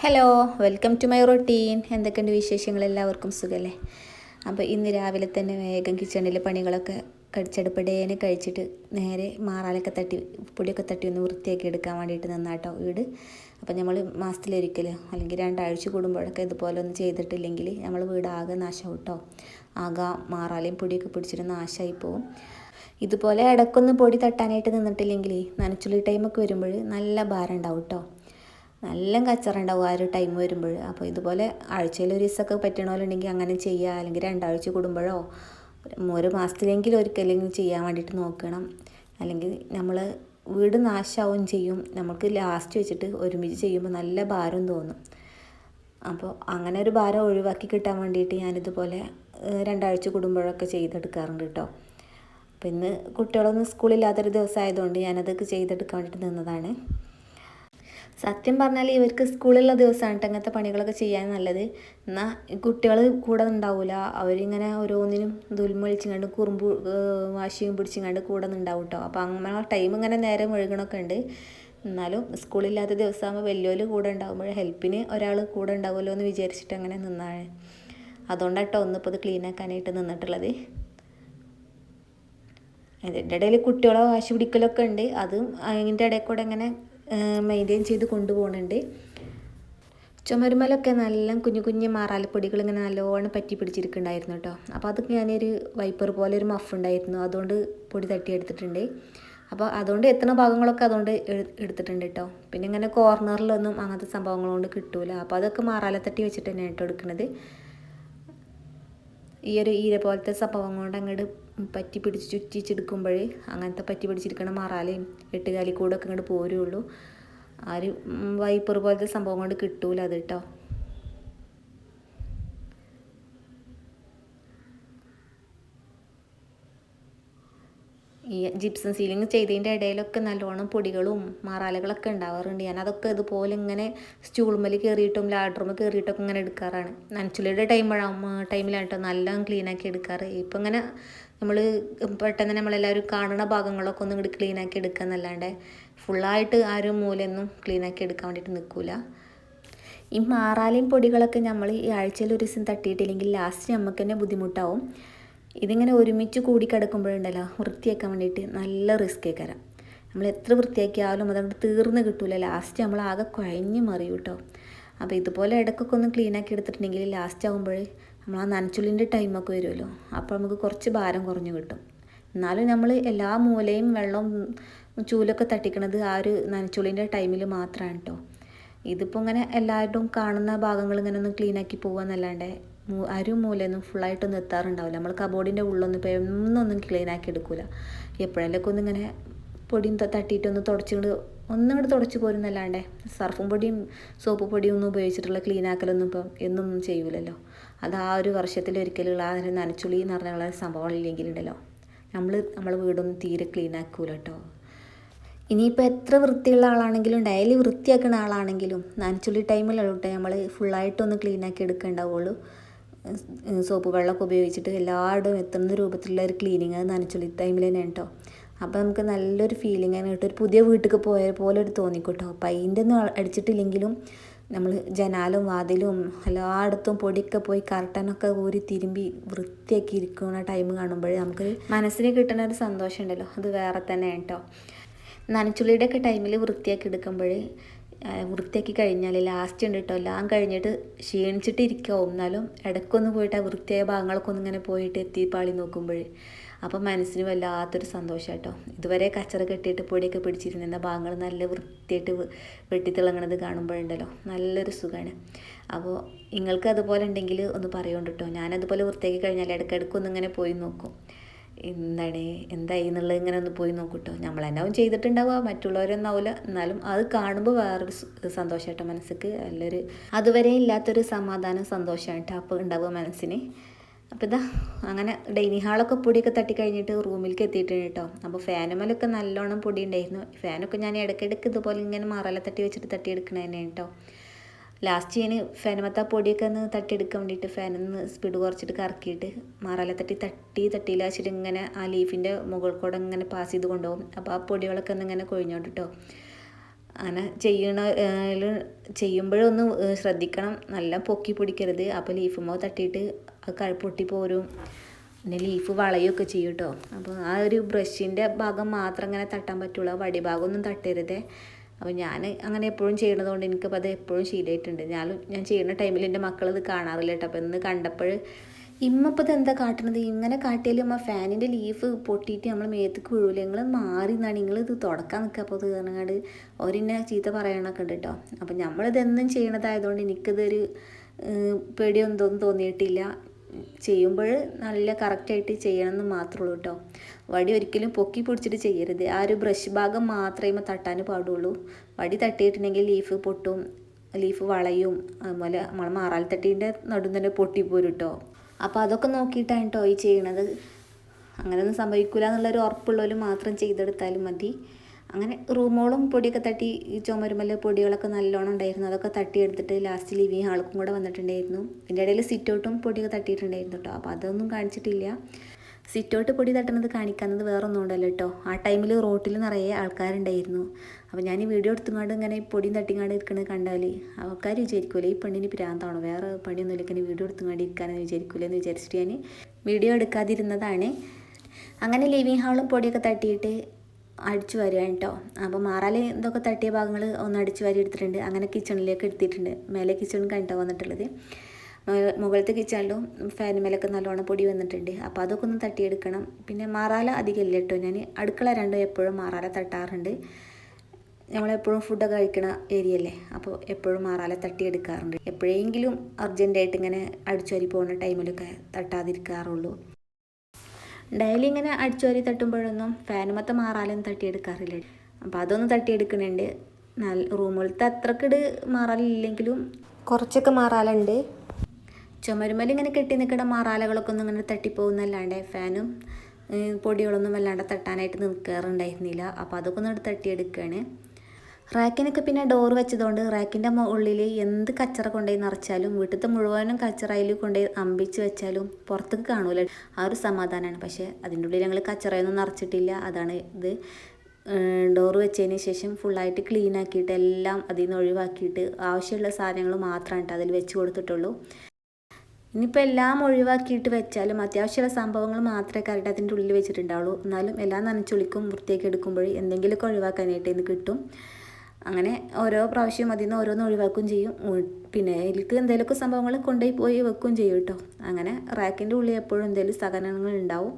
Hello welcome to my routine എന്തൊക്കെയുണ്ട് വിശേഷങ്ങൾ? എല്ലാവർക്കും സുഖമല്ലേ അപ്പോൾ ഇന്ന് രാവിലെ തന്നെ വേഗം കിച്ചണിലെ പണികളൊക്കെ കടിച്ചടുപ്പടേനെ കഴിച്ചിട്ട് നേരെ മാറാലൊക്കെ തട്ടി പൊടിയൊക്കെ തട്ടി ഒന്ന് വൃത്തിയാക്കി എടുക്കാൻ വേണ്ടിയിട്ട് നിന്നാട്ടോ വീട്. അപ്പോൾ നമ്മൾ മാസത്തിലൊരിക്കൽ അല്ലെങ്കിൽ രണ്ടാഴ്ച കൂടുമ്പോഴൊക്കെ ഇതുപോലെ ഒന്നും ചെയ്തിട്ടില്ലെങ്കിൽ നമ്മൾ വീട് ആകെ നാശം കേട്ടോ. ആകെ മാറാലയും പൊടിയൊക്കെ പിടിച്ചിട്ട് നാശമായി പോവും. ഇതുപോലെ ഇടയ്ക്കൊന്ന് പൊടി തട്ടാനായിട്ട് നിന്നിട്ടില്ലെങ്കിൽ നനച്ചുള്ളി ടൈമൊക്കെ വരുമ്പോൾ നല്ല ഭാരം ഉണ്ടാവും കേട്ടോ. നല്ല കച്ചറ ഉണ്ടാവും ആ ഒരു ടൈം വരുമ്പോൾ. അപ്പോൾ ഇതുപോലെ ആഴ്ചയിൽ ഒരു ദിവസമൊക്കെ പറ്റണമല്ലുണ്ടെങ്കിൽ അങ്ങനെ ചെയ്യുക. അല്ലെങ്കിൽ രണ്ടാഴ്ച കൂടുമ്പോഴോ ഒരു മാസത്തിലെങ്കിലും ഒരിക്കലെങ്കിലും ചെയ്യാൻ വേണ്ടിയിട്ട് നോക്കണം. അല്ലെങ്കിൽ നമ്മൾ വീട് നാശാവും ചെയ്യും. നമുക്ക് ലാസ്റ്റ് വെച്ചിട്ട് ഒരുമിച്ച് ചെയ്യുമ്പോൾ നല്ല ഭാരം തോന്നും. അപ്പോൾ അങ്ങനെ ഒരു ഭാരം ഒഴിവാക്കി കിട്ടാൻ വേണ്ടിയിട്ട് ഞാനിതുപോലെ രണ്ടാഴ്ച കൂടുമ്പോഴൊക്കെ ചെയ്തെടുക്കാറുണ്ട് കേട്ടോ. അപ്പോൾ ഇന്ന് കുട്ടികളൊന്നും സ്കൂളില്ലാത്തൊരു ദിവസമായതുകൊണ്ട് ഞാനതൊക്കെ ചെയ്തെടുക്കാൻ വേണ്ടിയിട്ട് നിന്നതാണ്. സത്യം പറഞ്ഞാൽ ഇവർക്ക് സ്കൂളുള്ള ദിവസമാണ് അങ്ങനത്തെ പണികളൊക്കെ ചെയ്യാൻ നല്ലത്. എന്നാൽ കുട്ടികൾ കൂടെ ഉണ്ടാവില്ല അവരിങ്ങനെ ഓരോന്നിനും ദുൽമൊളിച്ചിങ്ങാണ്ട് കുറുമ്പ് വാശിയും പിടിച്ചിങ്ങാണ്ട് കൂടെ ഉണ്ടാവും കേട്ടോ അപ്പോൾ അങ്ങനെ ടൈം ഇങ്ങനെ നേരെ മുഴുകണമൊക്കെ ഉണ്ട്. എന്നാലും സ്കൂളില്ലാത്ത ദിവസമാകുമ്പോൾ വലിയോൽ കൂടെ ഉണ്ടാകുമ്പോൾ ഹെൽപ്പിന് ഒരാൾ കൂടെ ഉണ്ടാവുമല്ലോ എന്ന് വിചാരിച്ചിട്ട് അങ്ങനെ നിന്നാണ്. അതുകൊണ്ടാട്ടോ ഒന്നിപ്പോൾ ഇത് ക്ലീൻ ആക്കാനായിട്ട് നിന്നിട്ടുള്ളത്. അതിന്റെ ഇടയിൽ കുട്ടികളെ വാശി പിടിക്കലൊക്കെ ഉണ്ട്. അതും അതിന്റെ ഇടയിൽ കൂടെ ഇങ്ങനെ മെയിന്റെയിൻ ചെയ്ത് കൊണ്ടുപോകുന്നുണ്ട്. ചുമരുമലൊക്കെ നല്ല കുഞ്ഞു കുഞ്ഞു മാറാലപ്പൊടികൾ ഇങ്ങനെ നല്ലോണം പറ്റി പിടിച്ചിരിക്കുന്നുണ്ടായിരുന്നു കേട്ടോ. അപ്പോൾ അതൊക്കെ ഞാനൊരു വൈപ്പർ പോലെ ഒരു മഫ് ഉണ്ടായിരുന്നു. അതുകൊണ്ട് പൊടി തട്ടി എടുത്തിട്ടുണ്ട്. അപ്പോൾ അതുകൊണ്ട് എത്തുന്ന ഭാഗങ്ങളൊക്കെ അതുകൊണ്ട് എടുത്തിട്ടുണ്ട് കേട്ടോ. പിന്നെ ഇങ്ങനെ കോർണറിലൊന്നും അങ്ങനത്തെ സംഭവങ്ങൾ കൊണ്ട് കിട്ടൂല. അപ്പോൾ അതൊക്കെ മാറാലത്തട്ടി വെച്ചിട്ട് തന്നെയാണ് കേട്ടോ എടുക്കുന്നത്. ഈ ഒരു ഈര പോലത്തെ സംഭവം കൊണ്ട് അങ്ങോട്ട് പറ്റി പിടിച്ച് ചുറ്റിച്ചെടുക്കുമ്പോൾ അങ്ങനത്തെ പറ്റി പിടിച്ചിരിക്കണ മറാലയും എട്ടുകാലി കൂടൊക്കെ ഇങ്ങോട്ട് പോരുള്ളൂ. ആ ഒരു വൈപ്പർ പോലത്തെ സംഭവം കൊണ്ട് കിട്ടൂല അത് കേട്ടോ ഈ ജിപ്സം സീലിംഗ് ചെയ്തതിന്റെ ഇടയിലൊക്കെ നല്ലോണം പൊടികളും മാറാലകളൊക്കെ ഉണ്ടാവാറുണ്ട്. ഞാൻ അതൊക്കെ ഇതുപോലെ ഇങ്ങനെ സ്റ്റൂൾമേൽ കയറിയിട്ടും ലാഡ്രൂമിൽ കയറിയിട്ടൊക്കെ ഇങ്ങനെ എടുക്കാറാണ്. നനച്ചുള്ളിയുടെ ടൈം ടൈമിലാണ് കേട്ടോ നല്ല ക്ലീൻ ആക്കി എടുക്കാറ്. ഇപ്പം ഇങ്ങനെ നമ്മൾ പെട്ടെന്ന് നമ്മളെല്ലാവരും കാണുന്ന ഭാഗങ്ങളൊക്കെ ഒന്ന് ഇങ്ങോട്ട് ക്ലീൻ ആക്കി എടുക്കുക എന്നല്ലാണ്ട് ഫുള്ളായിട്ട് ആരും മൂലൊന്നും ക്ലീൻ ആക്കി എടുക്കാൻ വേണ്ടിയിട്ട് നിൽക്കില്ല ഈ മാറാലയും പൊടികളൊക്കെ നമ്മൾ ഈ ആഴ്ചയിൽ ഒരു ദിവസം തട്ടിയിട്ടില്ലെങ്കിൽ ലാസ്റ്റ് നമുക്ക് തന്നെ ബുദ്ധിമുട്ടാവും. ഇതിങ്ങനെ ഒരുമിച്ച് കൂടി കിടക്കുമ്പോഴുണ്ടല്ലോ വൃത്തിയാക്കാൻ വേണ്ടിയിട്ട് നല്ല റിസ്ക് ആയിക്കരാം. നമ്മൾ എത്ര വൃത്തിയാക്കിയാലും അതുകൊണ്ട് തീർന്ന് കിട്ടൂല. ലാസ്റ്റ് നമ്മൾ ആകെ കുഴഞ്ഞ് മറിയും കേട്ടോ അപ്പോൾ ഇതുപോലെ ഇടയ്ക്കൊക്കെ ഒന്ന് ക്ലീൻ ആക്കി എടുത്തിട്ടുണ്ടെങ്കിൽ ലാസ്റ്റ് ആകുമ്പോൾ നമ്മൾ ആ നനച്ചുള്ളിന്റെ ടൈമൊക്കെ വരുമല്ലോ. അപ്പോൾ നമുക്ക് കുറച്ച് ഭാരം കുറഞ്ഞു കിട്ടും. എന്നാലും നമ്മൾ എല്ലാ മൂലയും വെള്ളം ചൂലൊക്കെ തട്ടിക്കണത് ആ ഒരു നനച്ചുള്ളിന്റെ ടൈമിൽ മാത്രമാണ് കേട്ടോ ഇതിപ്പോൾ ഇങ്ങനെ എല്ലാവരുടെയും കാണുന്ന ഭാഗങ്ങൾ ഇങ്ങനെ ഒന്ന് ക്ലീൻ ആക്കി പോകാന്നല്ലാണ്ട് മൂ- അരും ഫുൾ ഫുള്ളായിട്ടൊന്നും എത്താറുണ്ടാവില്ല നമ്മൾ കബോർഡിന്റെ ഉള്ളൊന്നും ഇപ്പോൾ ക്ലീൻ ആക്കി എടുക്കില്ല എപ്പോഴെങ്കിലൊക്കെ ഒന്ന് ഇങ്ങനെ പൊടിയും തട്ടിയിട്ടൊന്ന് തുടച്ചുകൊണ്ട് ഒന്നും കൂടെ തുടച്ചു പോരുന്നല്ലാണ്ടേ. സർഫും പൊടിയും സോപ്പ് പൊടിയും ഒന്നും ഉപയോഗിച്ചിട്ടുള്ള ക്ലീൻ ആക്കലൊന്നും ഇപ്പം എന്നൊന്നും ചെയ്യൂലല്ലോ. അത് ആ ഒരു വർഷത്തിലൊരിക്കലുള്ള ആ ഒരു നനച്ചുളി എന്ന് പറഞ്ഞുള്ള സംഭവം ഇല്ലെങ്കിലുണ്ടല്ലോ നമ്മൾ നമ്മളെ വീടൊന്നും തീരെ ക്ലീൻ ആക്കൂല കേട്ടോ ഇനിയിപ്പോൾ എത്ര വൃത്തിയുള്ള ആളാണെങ്കിലും ഡെയിലി വൃത്തിയാക്കുന്ന ആളാണെങ്കിലും നനച്ചുള്ളി ടൈമിലോട്ടെ നമ്മൾ ഫുള്ളായിട്ടൊന്ന് ക്ലീൻ ആക്കി എടുക്കേണ്ടാവുള്ളൂ. സോപ്പ് വെള്ളമൊക്കെ ഉപയോഗിച്ചിട്ട് എല്ലായിടും എത്തുന്ന രൂപത്തിലുള്ള ഒരു ക്ലീനിങ് അത് നനച്ചുള്ളി. ടൈമിൽ തന്നെ കേട്ടോ അപ്പോൾ നമുക്ക് നല്ലൊരു ഫീലിംഗ് ആണ് കേട്ടോ. ഒരു പുതിയ വീട്ടിലേക്ക് പോയ പോലെ ഒരു തോന്നിക്കോട്ടോ. പൈന്റെ ഒന്നും അടിച്ചിട്ടില്ലെങ്കിലും നമ്മൾ ജനാലും വാതിലും എല്ലായിടത്തും പൊടിയൊക്കെ പോയി കർട്ടനൊക്കെ ഊരി തിരുമ്പി വൃത്തിയാക്കി ഇരിക്കുന്ന ടൈം കാണുമ്പോൾ നമുക്ക് മനസ്സിന് കിട്ടുന്ന ഒരു സന്തോഷം ഉണ്ടല്ലോ. അത് വേറെ തന്നെ കേട്ടോ നനച്ചുള്ളിയുടെ ഒക്കെ ടൈമിൽ വൃത്തിയാക്കി എടുക്കുമ്പോൾ വൃത്തിയാക്കി കഴിഞ്ഞാൽ ലാസ്റ്റ് ഉണ്ട് കേട്ടോ എല്ലാം കഴിഞ്ഞിട്ട് ക്ഷീണിച്ചിട്ട് ഇരിക്കാവും എന്നാലും ഇടയ്ക്കൊന്ന് പോയിട്ട് ആ വൃത്തിയായ ഭാഗങ്ങളൊക്കെ ഒന്ന് ഇങ്ങനെ പോയിട്ട് എത്തി പാളി നോക്കുമ്പോൾ അപ്പം മനസ്സിന് വല്ലാത്തൊരു സന്തോഷം കേട്ടോ ഇതുവരെ കച്ചറ കെട്ടിയിട്ട് പൊടിയൊക്കെ പിടിച്ചിരുന്ന ഭാഗങ്ങൾ നല്ല വൃത്തിയായിട്ട് വെട്ടിത്തിളങ്ങണത് കാണുമ്പോഴുണ്ടല്ലോ. നല്ലൊരു സുഖമാണ് അപ്പോൾ നിങ്ങൾക്ക് അതുപോലെ ഉണ്ടെങ്കിൽ ഒന്ന് പറയുകൊണ്ട് കേട്ടോ ഞാനതുപോലെ വൃത്തിയാക്കി കഴിഞ്ഞാൽ ഇടയ്ക്കിടയ്ക്ക് ഒന്ന് ഇങ്ങനെ പോയി നോക്കും. എന്താണ് എന്തായി എന്നുള്ളത് ഇങ്ങനെ ഒന്ന് പോയി നോക്കൂട്ടോ. നമ്മൾ എന്നാവും ചെയ്തിട്ടുണ്ടാവുക മറ്റുള്ളവരൊന്നാവില്ല എന്നാലും അത് കാണുമ്പോൾ വേറൊരു സന്തോഷമായിട്ട് മനസ്സിക്ക് നല്ലൊരു അതുവരെ ഇല്ലാത്തൊരു സമാധാനം സന്തോഷമായിട്ട് അപ്പോൾ ഉണ്ടാവുക മനസ്സിന്. അപ്പോൾ ഇതാ അങ്ങനെ ഡൈനിങ് ഹാളൊക്കെ പൊടിയൊക്കെ തട്ടി കഴിഞ്ഞിട്ട് റൂമിലേക്ക് എത്തിയിട്ടുണ്ട് കേട്ടോ അപ്പോൾ ഫാനുമലൊക്കെ നല്ലോണം പൊടി ഉണ്ടായിരുന്നു ഫാനൊക്കെ ഞാൻ ഇടയ്ക്കിടയ്ക്ക് ഇതുപോലെ ഇങ്ങനെ മറല തട്ടി വെച്ചിട്ട് തട്ടിയെടുക്കണ തന്നെയാണ് കേട്ടോ ലാസ്റ്റ് ഞാൻ ഫാനമത്ത പൊടിയൊക്കെ ഒന്ന് തട്ടിയെടുക്കാൻ വേണ്ടിയിട്ട് ഫാനൊന്ന് സ്പീഡ് കുറച്ചിട്ട് കറക്കിയിട്ട് മാറാല തട്ടി തട്ടി തട്ടിയില്ല വെച്ചിട്ട് ഇങ്ങനെ ആ ലീഫിന്റെ മുകൾ കൂടെ ഇങ്ങനെ പാസ് ചെയ്ത് കൊണ്ടുപോകും. അപ്പോൾ ആ പൊടികളൊക്കെ ഒന്ന് ഇങ്ങനെ കൊഴിഞ്ഞോണ്ട് കേട്ടോ അങ്ങനെ ചെയ്യണ ചെയ്യുമ്പോഴൊന്ന് ശ്രദ്ധിക്കണം. നല്ല പൊക്കി പിടിക്കരുത്. അപ്പോൾ ലീഫുമ്മോ തട്ടിയിട്ട് അത് ക പൊട്ടിപ്പോരും പിന്നെ ലീഫ് വളയുമൊക്കെ ചെയ്യും കേട്ടോ അപ്പോൾ ആ ഒരു ബ്രഷിന്റെ ഭാഗം മാത്രം ഇങ്ങനെ തട്ടാൻ പറ്റുള്ളൂ. വടി ഭാഗമൊന്നും തട്ടരുതേ. അപ്പോൾ ഞാൻ അങ്ങനെ എപ്പോഴും ചെയ്യണതുകൊണ്ട് എനിക്കപ്പോൾ അത് എപ്പോഴും ശീലമായിട്ടുണ്ട് ഞാൻ ഞാൻ ചെയ്യുന്ന ടൈമിൽ എന്റെ മക്കളത് കാണാറില്ല കേട്ടോ അപ്പോൾ ഇന്ന് കണ്ടപ്പോൾ ഇത് എന്താ കാട്ടണത്? ഇങ്ങനെ കാട്ടിയാലും അമ്മ ഫാനിന്റെ ലീഫ് പൊട്ടിയിട്ട് നമ്മൾ മേത്തേക്ക് വീഴൂല? നിങ്ങൾ മാറി നിന്നാണ്. നിങ്ങൾ ഇത് തുടക്കാൻ നിൽക്കുക അപ്പോൾ ഇത് അവരെന്നെ ചീത്ത പറയണൊക്കെ ഉണ്ട് കേട്ടോ അപ്പോൾ നമ്മളിതെന്നും ചെയ്യണതായതുകൊണ്ട് എനിക്കിതൊരു പേടിയൊന്നും തോന്നിയിട്ടില്ല. ചെയ്യുമ്പോൾ നല്ല കറക്റ്റായിട്ട് ചെയ്യണമെന്ന് മാത്രമേ ഉള്ളൂ കേട്ടോ. വടി ഒരിക്കലും പൊക്കി പിടിച്ചിട്ട് ചെയ്യരുത്. ആ ഒരു ബ്രഷ് ഭാഗം മാത്രമേ തട്ടാൻ പാടുള്ളൂ. വടി തട്ടിയിട്ടുണ്ടെങ്കിൽ ലീഫ് പൊട്ടും ലീഫ് വളയും അതുപോലെ നമ്മൾ മാറാൽ തട്ടീന്റെ നടും തന്നെ പൊട്ടിപ്പോരും കേട്ടോ. അപ്പോൾ അതൊക്കെ നോക്കിയിട്ടാണ് കേട്ടോ ഈ ചെയ്യണത്. അങ്ങനെയൊന്നും സംഭവിക്കില്ല എന്നുള്ളൊരു ഉറപ്പുള്ളവർ മാത്രം ചെയ്തെടുത്താലും മതി. അങ്ങനെ റൂമോളും പൊടിയൊക്കെ തട്ടി ഈ ചുമരുമല്ല പൊടികളൊക്കെ നല്ലോണം ഉണ്ടായിരുന്നു. അതൊക്കെ തട്ടിയെടുത്തിട്ട് ലാസ്റ്റ് ലിവിങ് ആൾക്കും കൂടെ വന്നിട്ടുണ്ടായിരുന്നു. ഇതിന്റെ ഇടയിൽ സിറ്റൗട്ടും പൊടിയൊക്കെ തട്ടിയിട്ടുണ്ടായിരുന്നു കേട്ടോ അപ്പോൾ അതൊന്നും കാണിച്ചിട്ടില്ല. സിറ്റൗട്ട് പൊടി തട്ടുന്നത് കാണിക്കുന്നത് വേറെ ഒന്നും ഉണ്ടല്ലോ കേട്ടോ ആ ടൈമിൽ റോട്ടിൽ നിറയെ ആൾക്കാരുണ്ടായിരുന്നു. അപ്പോൾ ഞാൻ ഈ വീഡിയോ എടുത്തുകൊണ്ട് ഇങ്ങനെ പൊടിയും തട്ടിങ്ങാണ്ട് ഇരിക്കണത് കണ്ടാൽ ആൾക്കാർ വിചാരിക്കൂലേ ഈ പെണ്ണിന് പ്രാന്താണോ? വേറെ പണിയൊന്നുമില്ല. ഇങ്ങനെ വീഡിയോ എടുത്തുകൊണ്ട് ഇരിക്കാനെന്ന് വിചാരിക്കൂലേ എന്ന് വിചാരിച്ചിട്ട് ഞാൻ വീഡിയോ എടുക്കാതിരുന്നതാണ്. അങ്ങനെ ലിവിങ് ഹാളും പൊടിയൊക്കെ തട്ടിയിട്ട് അടിച്ചു വരികയാണ് കേട്ടോ അപ്പോൾ മാറാൽ ഇതൊക്കെ തട്ടിയ ഭാഗങ്ങൾ ഒന്ന് അടിച്ചു വാരി എടുത്തിട്ടുണ്ട്. അങ്ങനെ കിച്ചണിലേക്ക് എടുത്തിട്ടുണ്ട്. മേലെ കിച്ചൺ കണ്ടോ വന്നിട്ടുള്ളത്. മുകളിലത്തെ കിച്ചണിലും ഫാൻ മേലൊക്കെ നല്ലോണം പൊടി വന്നിട്ടുണ്ട്. അപ്പോൾ അതൊക്കെ ഒന്ന് തട്ടിയെടുക്കണം. പിന്നെ മാറാല അധികമില്ല കേട്ടോ ഞാൻ അടുക്കള രണ്ടും എപ്പോഴും മാറാല തട്ടാറുണ്ട്. നമ്മളെപ്പോഴും ഫുഡൊക്കെ കഴിക്കണ ഏരിയ അല്ലേ? അപ്പോൾ എപ്പോഴും മാറാല തട്ടിയെടുക്കാറുണ്ട്. എപ്പോഴെങ്കിലും അർജന്റായിട്ട് ഇങ്ങനെ അടിച്ചു വരി പോകുന്ന ടൈമിലൊക്കെ തട്ടാതിരിക്കാറുള്ളൂ. ഡെയിലി ഇങ്ങനെ അടിച്ചുവരി തട്ടുമ്പോഴൊന്നും ഫാനുമത്തെ മാറാലൊന്നും തട്ടിയെടുക്കാറില്ല. അപ്പോൾ അതൊന്ന് തട്ടിയെടുക്കുന്നുണ്ട്. നല്ല റൂമുകളിലത്തെ അത്രക്കിട് മാറാലില്ലെങ്കിലും കുറച്ചൊക്കെ മാറാലുണ്ട്. ചുമരുമൽ ഇങ്ങനെ കെട്ടി നിൽക്കുന്ന മാറാലകളൊക്കെ ഒന്നും ഇങ്ങനെ തട്ടിപ്പോകുന്നല്ലാണ്ട് ഫാനും പൊടികളൊന്നും വല്ലാണ്ട് തട്ടാനായിട്ട് നിൽക്കാറുണ്ടായിരുന്നില്ല. അപ്പോൾ അതൊക്കെ ഒന്ന് തട്ടിയെടുക്കുകയാണ് റാക്കിനൊക്കെ പിന്നെ ഡോർ വെച്ചതുകൊണ്ട് റാക്കിന്റെ ഉള്ളിൽ എന്ത് കച്ചറ കൊണ്ടുപോയി നിറച്ചാലും വീട്ടിലത്തെ മുഴുവനും കച്ചറ കച്ചറയിൽ കൊണ്ടുപോയി അമ്പിച്ച് വെച്ചാലും പുറത്തേക്ക് കാണൂല. ആ ഒരു സമാധാനമാണ് പക്ഷേ അതിന്റെ ഉള്ളിൽ ഞങ്ങൾ കച്ചറയൊന്നും നിറച്ചിട്ടില്ല. അതാണ് ഇത്. ഡോർ വെച്ചതിന് ശേഷം ഫുള്ളായിട്ട് ക്ലീൻ ആക്കിയിട്ട് എല്ലാം അതിൽ നിന്ന് ഒഴിവാക്കിയിട്ട് ആവശ്യമുള്ള സാധനങ്ങൾ മാത്രമാണ് അതിൽ വെച്ച് കൊടുത്തിട്ടുള്ളൂ. ഇനിയിപ്പോൾ എല്ലാം ഒഴിവാക്കിയിട്ട് വെച്ചാലും അത്യാവശ്യമുള്ള സംഭവങ്ങൾ മാത്രമേ കറക്റ്റ് അതിന്റെ ഉള്ളിൽ വെച്ചിട്ടുണ്ടാവുള്ളൂ. എന്നാലും എല്ലാം നനച്ചൊളിക്കും വൃത്തിയാക്കി എടുക്കുമ്പോൾ എന്തെങ്കിലുമൊക്കെ ഒഴിവാക്കാനായിട്ട് ഇന്ന് കിട്ടും. അങ്ങനെ ഓരോ പ്രാവശ്യം അതിൽ നിന്ന് ഓരോന്ന് ഒഴിവാക്കുകയും ചെയ്യും. പിന്നെ എനിക്ക് എന്തെങ്കിലുമൊക്കെ സംഭവങ്ങൾ കൊണ്ടുപോയി പോയി വെക്കുകയും ചെയ്യും കേട്ടോ. അങ്ങനെ റാക്കിന്റെ ഉള്ളിൽ എപ്പോഴും എന്തെങ്കിലും സഹനങ്ങൾ ഉണ്ടാവും.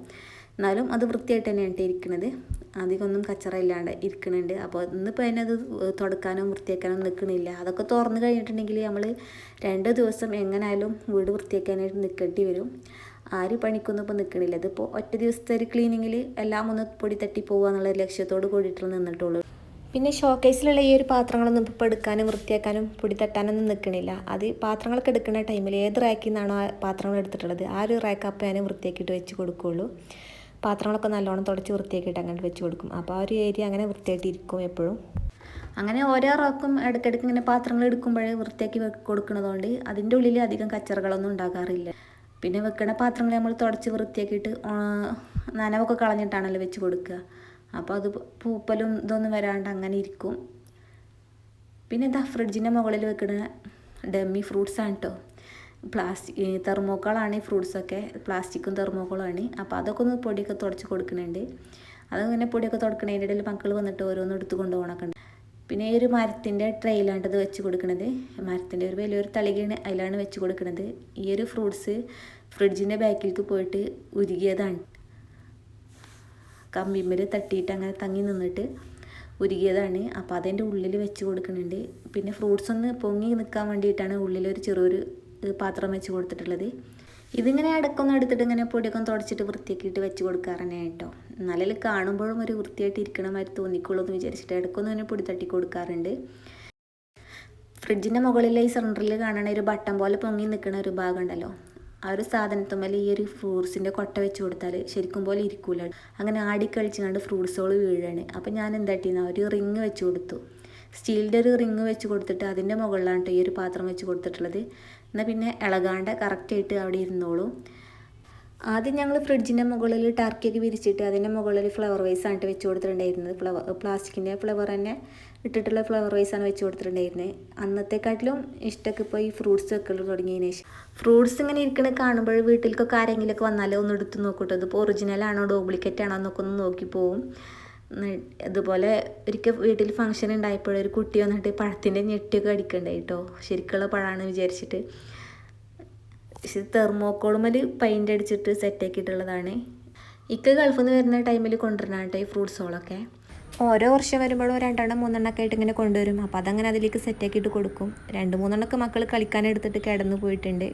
എന്നാലും അത് വൃത്തിയായിട്ട് തന്നെയാണ് ഇരിക്കുന്നത് അധികമൊന്നും കച്ചറ ഇല്ലാണ്ട് ഇരിക്കുന്നുണ്ട് അപ്പോൾ ഇന്നിപ്പോൾ അതിനത് തുടക്കാനോ വൃത്തിയാക്കാനോ നിൽക്കണില്ല അതൊക്കെ തുറന്നു കഴിഞ്ഞിട്ടുണ്ടെങ്കിൽ നമ്മൾ രണ്ട് ദിവസം എങ്ങനെയായാലും വീട് വൃത്തിയാക്കാനായിട്ട് നിൽക്കേണ്ടി വരും. ആര് പണിക്കൊന്നും ഇപ്പോൾ നിൽക്കണില്ല ഇതിപ്പോൾ ഒറ്റ ദിവസത്തെ ഒരു ക്ലീനിങ്ങിൽ എല്ലാം ഒന്ന് പൊടി തട്ടി പോകുക എന്നുള്ള ലക്ഷ്യത്തോട് കൂടിയിട്ട് നിന്നിട്ടുള്ളൂ പിന്നെ ഷോക്കേസിലുള്ള ഈ ഒരു പാത്രങ്ങളൊന്നും ഇപ്പോൾ എടുക്കാനും വൃത്തിയാക്കാനും പൊടി തട്ടാനൊന്നും നിൽക്കണില്ല അത് പാത്രങ്ങളൊക്കെ എടുക്കുന്ന ടൈമിൽ ഏത് റാക്കിൽ നിന്നാണോ ആ പാത്രങ്ങൾ എടുത്തിട്ടുള്ളത് ആ ഒരു റാക്ക് അപ്പം ഞാൻ വൃത്തിയാക്കിയിട്ട് വെച്ച് കൊടുക്കുകയുള്ളൂ പാത്രങ്ങളൊക്കെ നല്ലോണം തുടച്ച് വൃത്തിയാക്കിയിട്ട് അങ്ങനെ വെച്ച് കൊടുക്കും. അപ്പോൾ ആ ഒരു ഏരിയ അങ്ങനെ വൃത്തിയായിട്ട് ഇരിക്കും എപ്പോഴും. അങ്ങനെ ഓരോ റോക്കും ഇടയ്ക്കിടയ്ക്ക് ഇങ്ങനെ പാത്രങ്ങൾ എടുക്കുമ്പോഴേ വൃത്തിയാക്കി കൊടുക്കുന്നതുകൊണ്ട് അതിന്റെ ഉള്ളിൽ അധികം കച്ചറകളൊന്നും ഉണ്ടാകാറില്ല. പിന്നെ വെക്കുന്ന പാത്രങ്ങൾ നമ്മൾ തുടച്ച് വൃത്തിയാക്കിയിട്ട് നനവൊക്കെ കളഞ്ഞിട്ടാണല്ലോ വെച്ച് കൊടുക്കുക അപ്പോൾ അത് പൂപ്പലും ഇതൊന്നും വരാണ്ട് അങ്ങനെ ഇരിക്കും. പിന്നെ എന്താ ഫ്രിഡ്ജിന്റെ മുകളിൽ വെക്കുന്ന ഡമ്മി ഫ്രൂട്ട്സാണ് കേട്ടോ പ്ലാസ്റ്റിക് തെർമോക്കോളാണ് ഈ ഫ്രൂട്ട്സൊക്കെ പ്ലാസ്റ്റിക്കും തെർമോക്കോളാണ് അപ്പോൾ അതൊക്കെ ഒന്ന് പൊടിയൊക്കെ തുടച്ച് കൊടുക്കുന്നുണ്ട് അതങ്ങനെ പൊടിയൊക്കെ തുടക്കണതിന്റെ ഇടയിൽ മക്കൾ വന്നിട്ട് ഓരോന്ന് എടുത്ത് കൊണ്ടുപോകണമൊക്കെ പിന്നെ ഈ ഒരു മരത്തിന്റെ ട്രെയിലാണ് ഇത് വെച്ച് കൊടുക്കുന്നത് മരത്തിന്റെ ഒരു വലിയൊരു തളികയാണ് അതിലാണ് വെച്ച് കൊടുക്കുന്നത് ഈ ഒരു ഫ്രൂട്ട്സ് ഫ്രിഡ്ജിന്റെ ബാക്കിലേക്ക് പോയിട്ട് ഉരുകിയതാണ്. കമ്പിമ്മൽ തട്ടിയിട്ട് അങ്ങനെ തങ്ങി നിന്നിട്ട് ഉരുകിയതാണ്. അപ്പോൾ അതിന്റെ ഉള്ളിൽ വെച്ച് കൊടുക്കുന്നുണ്ട്. പിന്നെ ഫ്രൂട്ട്സ് ഒന്ന് പൊങ്ങി നിൽക്കാൻ വേണ്ടിയിട്ടാണ് ഉള്ളിലൊരു ചെറിയൊരു പാത്രം വെച്ച് കൊടുത്തിട്ടുള്ളത്. ഇതിങ്ങനെ അടക്കൊന്നും എടുത്തിട്ട് ഇങ്ങനെ പൊടിയൊക്കെ തുടച്ചിട്ട് വൃത്തിയാക്കിയിട്ട് വെച്ച് കൊടുക്കാറ് കേട്ടോ. എന്നാലും കാണുമ്പോഴും ഒരു വൃത്തിയായിട്ട് ഇരിക്കണ മാതിരി തോന്നിക്കുള്ളൂ എന്ന് വിചാരിച്ചിട്ട് ഇടക്കൊന്നും ഇങ്ങനെ പൊടി തട്ടി കൊടുക്കാറുണ്ട്. ഫ്രിഡ്ജിന്റെ മുകളിലെ ഈ സിലിണ്ടറിൽ കാണണ ഒരു ബട്ടൺ പോലെ പൊങ്ങി നിൽക്കുന്ന ഒരു ഭാഗം ഉണ്ടല്ലോ. ആ ഒരു സാധനത്തുമ്മൽ ഈ ഒരു ഫ്രൂട്ട്സിന്റെ കൊട്ട വെച്ച് കൊടുത്താൽ ശരിക്കും പോലെ ഇരിക്കൂല. അങ്ങനെ ആടിക്കളിച്ച് കണ്ട് ഫ്രൂട്ട്സുകൾ വീഴാണ്. അപ്പം ഞാൻ എന്താട്ടിന്ന് ഒരു റിങ് വെച്ച് കൊടുത്തു. സ്റ്റീലിന്റെ ഒരു റിങ് വെച്ച് കൊടുത്തിട്ട് അതിന്റെ മുകളിലാണ് കേട്ടോ ഈ ഒരു പാത്രം വെച്ച് കൊടുത്തിട്ടുള്ളത്. എന്നാൽ പിന്നെ ഇളകാണ്ട് കറക്റ്റായിട്ട് അവിടെ ഇരുന്നോളൂ. ആദ്യം ഞങ്ങൾ ഫ്രിഡ്ജിന്റെ മുകളിൽ ടർക്കിയൊക്കെ വിരിച്ചിട്ട് അതിന്റെ മുകളിൽ ഫ്ലവർ വൈസ് ആയിട്ട് വെച്ച് കൊടുത്തിട്ടുണ്ടായിരുന്നത്. ഫ്ലവർ പ്ലാസ്റ്റിക്കിന്റെ ഫ്ലവർ തന്നെ ഇട്ടിട്ടുള്ള ഫ്ലവർ വൈസ് ആണ് വെച്ച് കൊടുത്തിട്ടുണ്ടായിരുന്നത്. അന്നത്തെക്കാട്ടിലും ഇഷ്ടമൊക്കെ ഇപ്പോൾ ഈ ഫ്രൂട്ട്സ് വെക്കൽ തുടങ്ങിയതിന് ശേഷം. ഫ്രൂട്ട്സ് ഇങ്ങനെ ഇരിക്കണ കാണുമ്പോൾ വീട്ടിലേക്കൊക്കെ ആരെങ്കിലുമൊക്കെ വന്നാലോ ഒന്ന് എടുത്ത് നോക്കൂട്ടോ. ഇതിപ്പോൾ ഒറിജിനലാണോ ഡ്യൂപ്ലിക്കേറ്റ് ആണോ എന്നൊക്കെ ഒന്ന് നോക്കി പോവും. അതുപോലെ ഒരിക്കൽ വീട്ടിൽ ഫംഗ്ഷൻ ഉണ്ടായപ്പോൾ ഒരു കുട്ടി വന്നിട്ട് പഴത്തിന്റെ ഞെട്ടിയൊക്കെ അടിക്കണ്ടായി കേട്ടോ ശരിക്കുള്ള പഴമാണ് വിചാരിച്ചിട്ട്. പക്ഷെ തെർമോക്കോളുമൽ പെയിന്റ് അടിച്ചിട്ട് സെറ്റ് ആക്കിയിട്ടുള്ളതാണ്. ഇക്ക ഗൾഫിൽ നിന്ന് വരുന്ന ടൈമിൽ കൊണ്ടുവരണം കേട്ടോ ഈ ഫ്രൂട്ട്സുകളൊക്കെ ഓരോ വർഷം വരുമ്പോഴും രണ്ടെണ്ണം മൂന്നെണ്ണം ഒക്കെ ആയിട്ട് ഇങ്ങനെ കൊണ്ടുവരും. അപ്പോൾ അതങ്ങനെ അതിലേക്ക് സെറ്റ് ആക്കിയിട്ട് കൊടുക്കും. രണ്ട് മൂന്നെണ്ണമൊക്കെ മക്കൾ കളിക്കാൻ എടുത്തിട്ട് കിടന്നു പോയിട്ടുണ്ട്.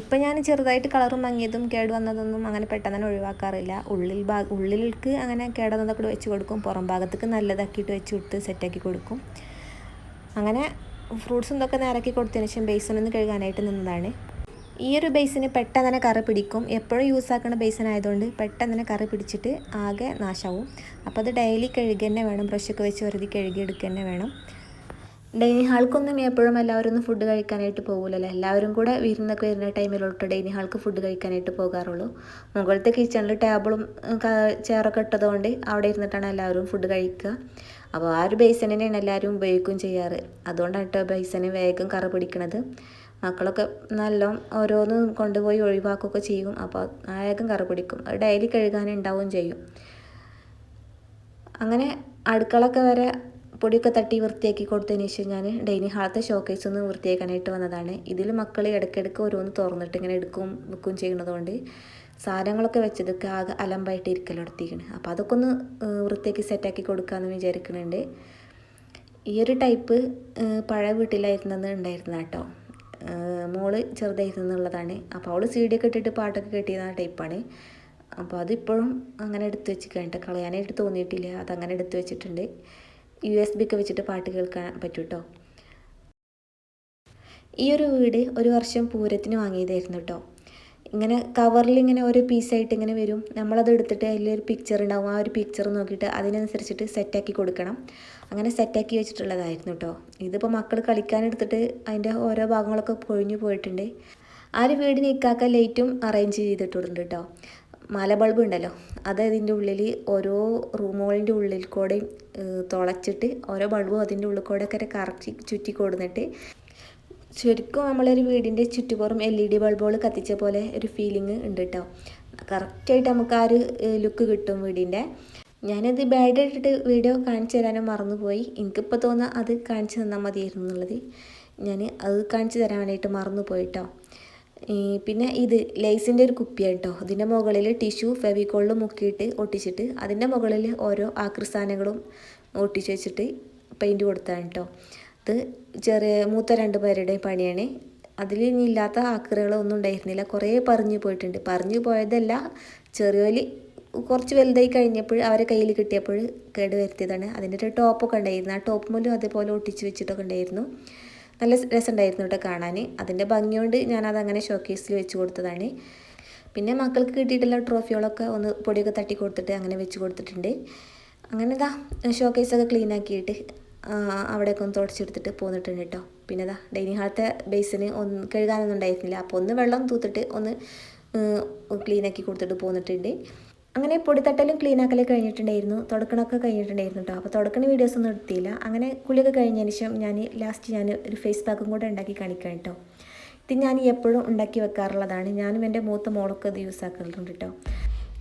ഇപ്പം ഞാൻ ചെറുതായിട്ട് കളർ മങ്ങിയതും കേട് വന്നതൊന്നും അങ്ങനെ പെട്ടെന്ന് ഒഴിവാക്കാറില്ല. ഉള്ളിൽ ഭാഗ ഉള്ളിലേക്ക് അങ്ങനെ കേടുവന്നതൊക്കെ വെച്ച് കൊടുക്കും. പുറം ഭാഗത്തേക്ക് നല്ലതാക്കിയിട്ട് വെച്ച് കൊടുത്ത് സെറ്റാക്കി കൊടുക്കും. അങ്ങനെ ഫ്രൂട്ട്സ് എന്തൊക്കെ നേരാക്കി കൊടുത്തതിന് ശേഷം ബേസനൊന്ന് കഴുകാനായിട്ട് നിന്നതാണ്. ഈ ഒരു ബേസിന് പെട്ടെന്ന് തന്നെ കറി പിടിക്കും. എപ്പോഴും യൂസ് ആക്കുന്ന ബേസിനായതുകൊണ്ട് പെട്ടെന്ന് തന്നെ കറി പിടിച്ചിട്ട് ആകെ നാശാവും. അപ്പോൾ അത് ഡെയിലി കഴുകി തന്നെ വേണം. ബ്രഷൊക്കെ വെച്ച് വെറുതെ കഴുകി എടുക്കുക തന്നെ വേണം. ഡൈനിങ് ഹാൾക്കൊന്നും എപ്പോഴും എല്ലാവരും ഒന്നും ഫുഡ് കഴിക്കാനായിട്ട് പോകില്ലല്ലോ എല്ലാവരും കൂടെ വിരുന്നൊക്കെ വരുന്ന ടൈമിലോട്ട് ഡൈനിങ് ഹാൾക്ക് ഫുഡ് കഴിക്കാനായിട്ട് പോകാറുള്ളൂ. മുകളിലത്തെ കിച്ചണിൽ ടേബിളും ചെയറൊക്കെ ഇട്ടതുകൊണ്ട് അവിടെ ഇരുന്നിട്ടാണ് എല്ലാവരും ഫുഡ് കഴിക്കുക. അപ്പോൾ ആ ഒരു ബേസൻ തന്നെയാണ് എല്ലാവരും ഉപയോഗിക്കുകയും ചെയ്യാറ്. അതുകൊണ്ടാണ് കേട്ടോ ബേസന് വേഗം കറ പിടിക്കണത്. മക്കളൊക്കെ നല്ലോണം ഓരോന്ന് കൊണ്ടുപോയി ഒഴിവാക്കുകയൊക്കെ ചെയ്യും. അപ്പോൾ വേഗം കറ പിടിക്കും. അത് ഡെയിലി കഴുകാനുണ്ടാവുകയും ചെയ്യും. അങ്ങനെ അടുക്കളൊക്കെ വരെ പൊടിയൊക്കെ തട്ടി വൃത്തിയാക്കി കൊടുത്തതിന് ശേഷം ഞാൻ ഡൈനിങ് ഹാളത്തെ ഷോക്കേസ് ഒന്ന് വൃത്തിയാക്കാനായിട്ട് വന്നതാണ്. ഇതിൽ മക്കൾ ഇടയ്ക്കിടയ്ക്ക് ഓരോന്ന് തുറന്നിട്ട് ഇങ്ങനെ എടുക്കും വെക്കും ചെയ്യുന്നതുകൊണ്ട് സാധനങ്ങളൊക്കെ വെച്ചതൊക്കെ ആകെ അലമ്പായിട്ട് ഇരിക്കലെടുത്തിരിക്കണ് അപ്പോൾ അതൊക്കെ ഒന്ന് വൃത്തിയാക്കി സെറ്റാക്കി കൊടുക്കാമെന്ന് വിചാരിക്കുന്നുണ്ട് ഈ ഒരു ടൈപ്പ് പഴയ വീട്ടിലായിരുന്നെന്ന് ഉണ്ടായിരുന്ന കേട്ടോ മോൾ ചെറുതായിരുന്നുള്ളതാണ്. അപ്പോൾ അവൾ സി ഡി ഒക്കെ ഇട്ടിട്ട് പാട്ടൊക്കെ കെട്ടിയിരുന്ന ടൈപ്പാണ് അപ്പോൾ അതിപ്പോഴും അങ്ങനെ എടുത്തു വെച്ച് കഴിഞ്ഞിട്ട് കളയാനായിട്ട് തോന്നിയിട്ടില്ല. അതങ്ങനെ എടുത്തു വെച്ചിട്ടുണ്ട്. യു എസ് ബി ഒക്കെ വെച്ചിട്ട് പാട്ട് കേൾക്കാൻ പറ്റും കേട്ടോ ഈ ഒരു വീട് ഒരു വർഷം പൂരത്തിന് വാങ്ങിയതായിരുന്നു കേട്ടോ ഇങ്ങനെ കവറിൽ ഇങ്ങനെ ഓരോ പീസായിട്ട് ഇങ്ങനെ വരും. നമ്മളത് എടുത്തിട്ട് അതിലൊരു പിക്ചർ ഉണ്ടാവും. ആ ഒരു പിക്ചർ നോക്കിയിട്ട് അതിനനുസരിച്ചിട്ട് സെറ്റാക്കി കൊടുക്കണം. അങ്ങനെ സെറ്റാക്കി വെച്ചിട്ടുള്ളതായിരുന്നു കേട്ടോ ഇതിപ്പോൾ മക്കൾ കളിക്കാനെടുത്തിട്ട് അതിന്റെ ഓരോ ഭാഗങ്ങളൊക്കെ പൊഴിഞ്ഞു പോയിട്ടുണ്ട്. ആ ഒരു വീടിന് ഇക്കാക്ക ലൈറ്റും അറേഞ്ച് ചെയ്തിട്ടുണ്ട് കേട്ടോ മല ബൾബ് ഉണ്ടല്ലോ. അത് അതിന്റെ ഉള്ളിൽ ഓരോ റൂമുകളിന്റെ ഉള്ളിൽ കൂടെയും തുളച്ചിട്ട് ഓരോ ബൾബും അതിന്റെ ഉള്ളിൽ കൂടെ ഒക്കെ കറക്റ്റ് ചുറ്റി കൊടുന്നിട്ട് ശരിക്കും നമ്മളൊരു വീടിന്റെ ചുറ്റുപുറം എൽ ഇ ഡി ബൾബുകൾ കത്തിച്ച പോലെ ഒരു ഫീലിംഗ് ഉണ്ട് കേട്ടോ കറക്റ്റായിട്ട് നമുക്ക് ആ ഒരു ലുക്ക് കിട്ടും വീടിന്റെ. ഞാനത് ബാഡ് ഇട്ടിട്ട് വീഡിയോ കാണിച്ചു തരാനും മറന്നുപോയി. എനിക്കിപ്പോൾ തോന്നുക അത് കാണിച്ചു തന്നാൽ മതിയായിരുന്നു എന്നുള്ളത്. ഞാൻ അത് കാണിച്ചു തരാൻ വേണ്ടിയിട്ട് മറന്നു പോയിട്ടോ പിന്നെ ഇത് ലേസിന്റെ ഒരു കുപ്പിയാണ് കേട്ടോ ഇതിന്റെ മുകളിൽ ടിഷ്യൂ ഫെവിക്കോളിൽ മുക്കിയിട്ട് ഒട്ടിച്ചിട്ട് അതിന്റെ മുകളിൽ ഓരോ ആകൃസ്ഥാനങ്ങളും ഒട്ടിച്ച് വെച്ചിട്ട് പെയിന്റ് കൊടുത്താണ് കേട്ടോ അത് ചെറിയ മൂത്ത രണ്ട് പേരുടെ പണിയാണ്. അതിൽ ഇനി ഇല്ലാത്ത ആക്രകളൊന്നും ഉണ്ടായിരുന്നില്ല. കുറേ പറഞ്ഞു പോയിട്ടുണ്ട്. പറഞ്ഞു പോയതല്ല ചെറിയോലി കുറച്ച് വലുതായി കഴിഞ്ഞപ്പോൾ അവരെ കയ്യിൽ കിട്ടിയപ്പോൾ കേട് വരുത്തിയതാണ്. അതിന്റെ ഒരു ടോപ്പൊക്കെ ഉണ്ടായിരുന്നു. ആ ടോപ്പ് മൂലം അതേപോലെ ഒട്ടിച്ച് വെച്ചിട്ടൊക്കെ ഉണ്ടായിരുന്നു. നല്ല രസമുണ്ടായിരുന്നു കേട്ടോ കാണാൻ. അതിന്റെ ഭംഗിയോണ്ട് ഞാനതങ്ങനെ ഷോക്കേസിൽ വെച്ച് കൊടുത്തതാണ്. പിന്നെ മക്കൾക്ക് കിട്ടിയിട്ടുള്ള ട്രോഫികളൊക്കെ ഒന്ന് പൊടിയൊക്കെ തട്ടി കൊടുത്തിട്ട് അങ്ങനെ വെച്ച് കൊടുത്തിട്ടുണ്ട്. അങ്ങനെ ഇതാ ഷോക്കേസൊക്കെ ക്ലീൻ ആക്കിയിട്ട് അവിടെയൊക്കെ ഒന്ന് തുടച്ചെടുത്തിട്ട് പോന്നിട്ടുണ്ട് കേട്ടോ. പിന്നെ അതാ ഡൈനിങ് ഹാളത്തെ ബേസിന് ഒന്ന് കഴുകാനൊന്നും ഉണ്ടായിരുന്നില്ല. അപ്പോൾ ഒന്ന് വെള്ളം തൂത്തിട്ട് ഒന്ന് ക്ലീനാക്കി കൊടുത്തിട്ട് പോന്നിട്ടുണ്ട്. അങ്ങനെ പൊടിത്തട്ടലും ക്ലീനാക്കലും കഴിഞ്ഞിട്ടുണ്ടായിരുന്നു. തുടക്കണമൊക്കെ കഴിഞ്ഞിട്ടുണ്ടായിരുന്നു കേട്ടോ. അപ്പോൾ തുടക്കണ വീഡിയോസ് ഒന്നും എടുത്തില്ല. അങ്ങനെ കുളിയൊക്കെ കഴിഞ്ഞതിന് ശേഷം ഞാൻ ലാസ്റ്റ് ഞാൻ ഒരു ഫേസ് പാക്കും കൂടെ ഉണ്ടാക്കി കാണിക്കാം കേട്ടോ. ഇത് ഞാൻ എപ്പോഴും ഉണ്ടാക്കി വെക്കാറുള്ളതാണ്. ഞാനും എന്റെ മൂത്ത മോളൊക്കെ ഇത് യൂസ് ആക്കാറുണ്ട് കേട്ടോ.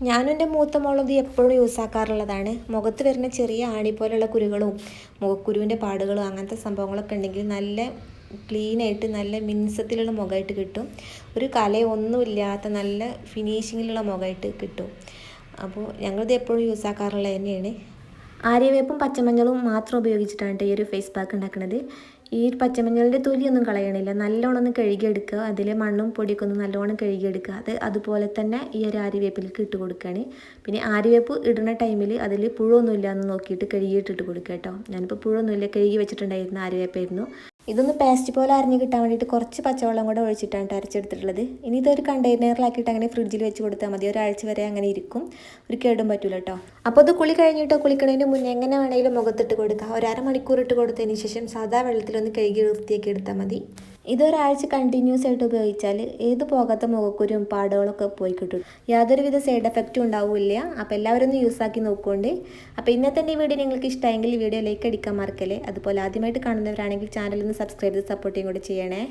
ഞാനും എന്റെ മൂത്ത മോളും ഇത് എപ്പോഴും യൂസ് ആക്കാറുള്ളതാണ്. മുഖത്ത് വരുന്ന ചെറിയ ആണി പോലുള്ള കുരുകളും മുഖക്കുരുവിന്റെ പാടുകളും അങ്ങനത്തെ സംഭവങ്ങളൊക്കെ ഉണ്ടെങ്കിൽ നല്ല ക്ലീനായിട്ട് നല്ല മിനുസത്തിലുള്ള മുഖമായിട്ട് കിട്ടും. ഒരു കലയൊന്നുമില്ലാത്ത നല്ല ഫിനിഷിങ്ങിലുള്ള മുഖമായിട്ട് കിട്ടും. അപ്പോൾ ഞങ്ങളിത് എപ്പോഴും യൂസ് ആക്കാറുള്ളത് തന്നെയാണ്. ആര്യവേപ്പും പച്ചമഞ്ഞളും മാത്രം ഉപയോഗിച്ചിട്ടാണ് ഈ ഒരു ഫേസ് പാക്ക് ഉണ്ടാക്കുന്നത്. ഈ പച്ചമഞ്ഞളുടെ തൊലിയൊന്നും കളയണില്ല. നല്ലോണം ഒന്ന് കഴുകിയെടുക്കുക. അതിൽ മണ്ണും പൊടിയൊക്കെ ഒന്ന് നല്ലോണം കഴുകിയെടുക്കുക. അത് അതുപോലെ തന്നെ ഈ ഒരു ആര്യവേപ്പിലേക്ക് ഇട്ട് കൊടുക്കുകയാണ്. പിന്നെ ആര്യവേപ്പ് ഇടുന്ന ടൈമിൽ അതിൽ പുഴൊന്നുമില്ല എന്ന് നോക്കിയിട്ട് കഴുകിയിട്ടിട്ട് കൊടുക്കുക കേട്ടോ. ഞാനിപ്പോൾ പുഴൊന്നുമില്ല. കഴുകി വെച്ചിട്ടുണ്ടായിരുന്ന ആര്യവേപ്പായിരുന്നു. ഇതൊന്ന് പേസ്റ്റ് പോലെ അരിഞ്ഞ് കിട്ടാൻ വേണ്ടിയിട്ട് കുറച്ച് പച്ചവെള്ളം കൂടെ ഒഴിച്ചിട്ടാണ് അരച്ചെടുത്തിട്ടുള്ളത്. ഇനി ഇതൊരു കണ്ടെയ്നറിലാക്കിയിട്ട് അങ്ങനെ ഫ്രിഡ്ജിൽ വെച്ച് കൊടുത്താൽ മതി. ഒരാഴ്ച വരെ അങ്ങനെ ഇരിക്കും. ഒരു കേടും പറ്റില്ല കേട്ടോ അപ്പോൾ അത് കുളി കഴിഞ്ഞിട്ടോ കുളിക്കണതിന് മുന്നേ എങ്ങനെ വേണമെങ്കിലും മുഖത്തിട്ട് കൊടുക്കുക ഒരു അരമണിക്കൂർ ഇട്ട് കൊടുത്തതിന് ശേഷം സാധാ വെള്ളത്തിലൊന്ന് കഴുകി വൃത്തിയാക്കി എടുത്താൽ മതി. ഇതൊരാഴ്ച കണ്ടിന്യൂസ് ആയിട്ട് ഉപയോഗിച്ചാൽ ഏത് പോകാത്ത മുഖക്കുരും പാടുകളൊക്കെ പോയി കിട്ടും. യാതൊരുവിധ സൈഡ് എഫക്റ്റും ഉണ്ടാവില്ല. അപ്പോൾ എല്ലാവരും ഒന്ന് യൂസ് ആക്കി നോക്കുകൊണ്ട് അപ്പോൾ ഇന്നത്തെ ഈ വീഡിയോ നിങ്ങൾക്ക് ഇഷ്ടമായെങ്കിൽ വീഡിയോ ലൈക്ക് അടിക്കാൻ മറക്കല്ലേ. അതുപോലെ ആദ്യമായിട്ട് കാണുന്നവരാണെങ്കിൽ ചാനൽ ഒന്ന് സബ്സ്ക്രൈബ് ചെയ്ത് സപ്പോർട്ട് കൂടെ കൂടി ചെയ്യണേ.